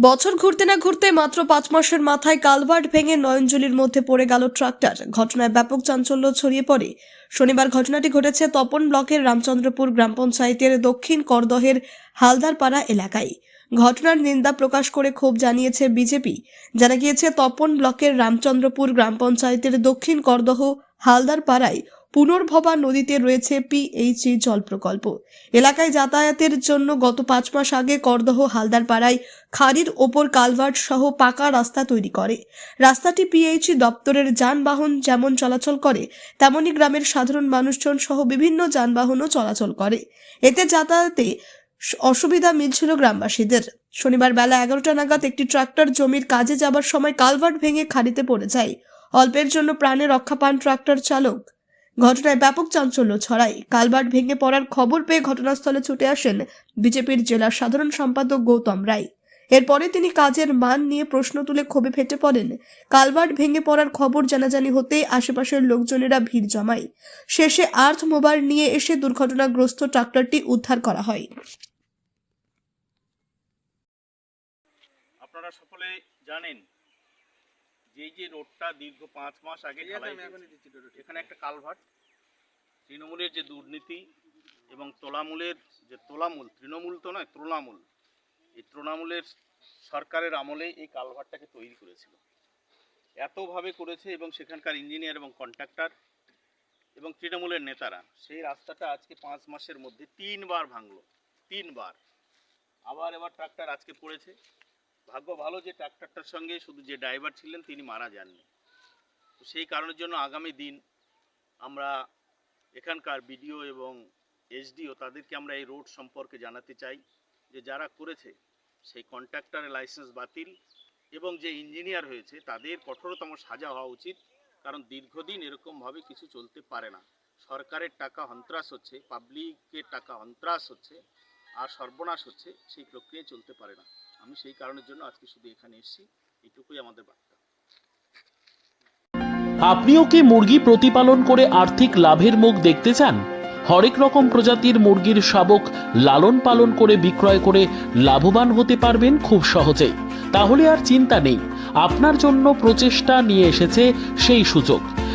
বছর ঘুরতে না ঘুরতে মাত্র পাঁচ মাসের মাথায় কালভার্ট ভেঙে নয়নজলির মধ্যে পড়ে গেল ট্রাক্টর। ঘটনায় ব্যাপক চাঞ্চল্য ছড়িয়ে পড়ে। শনিবার ঘটনাটি ঘটেছে তপন ব্লকের রামচন্দ্রপুর গ্রাম পঞ্চায়েতের দক্ষিণ করদহের হালদারপাড়া এলাকায়। ঘটনার নিন্দা প্রকাশ করে ক্ষোভ জানিয়েছে বিজেপি। জানা গিয়েছে, তপন ব্লকের রামচন্দ্রপুর গ্রাম পঞ্চায়েতের দক্ষিণ করদহ হালদারপাড়ায় পুনর্ভবা নদীতে রয়েছে পিএইচই জল প্রকল্প এলাকায় যাতায়াতের জন্য গত পাঁচ মাস আগে করদহ হালদারপাড়ায় খাড়ির ওপর কালভার্ট সহ পাকা রাস্তা তৈরি করে। রাস্তাটি পিএইচই দপ্তরের যানবাহন যেমন চলাচল করে তেমনই গ্রামের সাধারণ মানুষজন সহ বিভিন্ন যানবাহনও চলাচল করে। এতে যাতায়াতে অসুবিধা মিলছিল গ্রামবাসীদের। শনিবার বেলা এগারোটা নাগাদ একটি ট্রাক্টর জমির কাজে যাবার সময় কালভার্ট ভেঙে খাড়িতে পড়ে যায়। অল্পের জন্য প্রাণে রক্ষা পান ট্রাক্টর চালক। ঘটনায় ব্যাপক চাঞ্চল্য ছড়ায়। কালভার্ট ভেঙে পড়ার খবর পেয়ে ঘটনাস্থলে ছুটে আসেন বিজেপির জেলা সাধারণ সম্পাদক গৌতম রায়। এরপরে তিনি কাজের মান নিয়ে প্রশ্ন তুলে ক্ষোভে ফেটে পড়েন। কালভার্ট ভেঙে পড়ার খবর জানাজানি হতেই আশেপাশের লোকজনেরা ভিড় জমায়। শেষে আর্থ মোবাইল নিয়ে এসে দুর্ঘটনাগ্রস্ত ট্রাক্টরটি উদ্ধার করা হয়। আপনারা সকলে জানেন যে যে রোডটা দীর্ঘ পাঁচ মাস আগে এখানে একটা কালভার্ট তৃণমূলের যে দুর্নীতি এবং তোলামূলের যে তোলামূল তৃণমূল তো নয় তৃণমূল। এই তৃণমূলের সরকারের আমলে এই কালভার্টটাকে তৈরি করেছিল। এতভাবে করেছে এবং সেখানকার ইঞ্জিনিয়ার এবং কন্ট্রাক্টর এবং তৃণমূলের নেতারা সেই রাস্তাটা আজকে পাঁচ মাসের মধ্যে তিনবার ভাঙলো তিনবার। আবার এবার ট্রাক্টর আজকে পড়েছে। ভাগ্য ভালো যে ট্রাক্টরটার সঙ্গে শুধু যে ড্রাইভার ছিলেন তিনি মারা যাননি। তো সেই কারণের জন্য আগামী দিন আমরা এখানকার বিডিও এবং এসডিও তাদেরকে আমরা এই রোড সম্পর্কে জানাতে চাই যে যারা করেছে সেই কন্ট্রাক্টরের লাইসেন্স বাতিল এবং যে ইঞ্জিনিয়ার হয়েছে তাদের কঠোরতম সাজা হওয়া উচিত, কারণ দীর্ঘদিন এরকমভাবে কিছু চলতে পারে না। সরকারের টাকা সন্ত্রাস হচ্ছে পাবলিকের টাকা সন্ত্রাস হচ্ছে আর সর্বনাশ হচ্ছে সেই প্রক্রিয়া চলতে পারে না। আমি সেই কারণের জন্য আজকে শুধু এখানে এসেছি। এটুকুই আমাদের বার্তা। আপনিও কি মুরগি প্রতিপালন করে আর্থিক লাভের মুখ দেখতে চান? হরেক রকম প্রজাতির মুরগির শাবক লালন পালন করে বিক্রয় করে লাভবান হতে পারবেন খুব সহজেই। তাহলে আর চিন্তা নেই, আপনার জন্য প্রচেষ্টা নিয়ে এসেছে সেই সুযোগ।